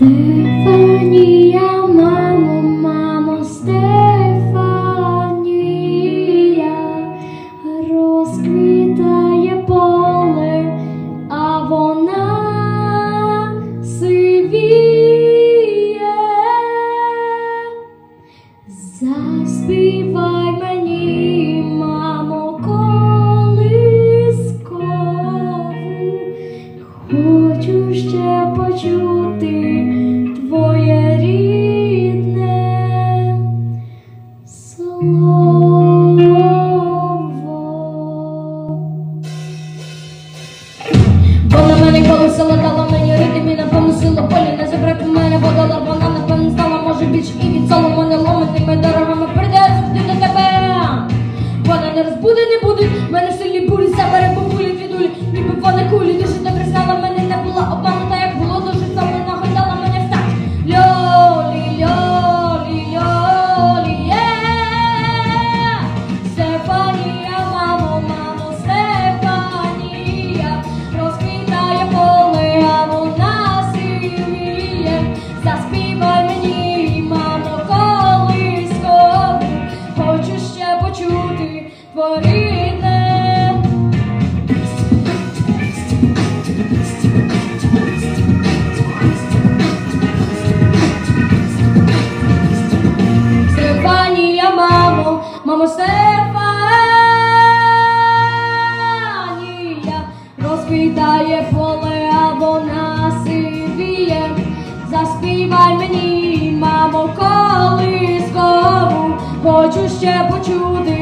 Стефанія, мамо, мамо, Стефанія, розквітає поле, а вона сивіє. Заспівай ще почути твоє рідне слово. Мене колесила, дала мені ритм і полі не забрати мене водала, вона напевно знала, може більше і від соломони ломитими дорогами прийде до тебе. Вона не розбуде, не буде, мене селі бурі, забере бабулі, двідулі, ніби вона кулі, дуже добре знала мамо, Стефанія, розквітає поле, а вона сивіє. Заспівай мені, мамо, колискову, хочу ще почути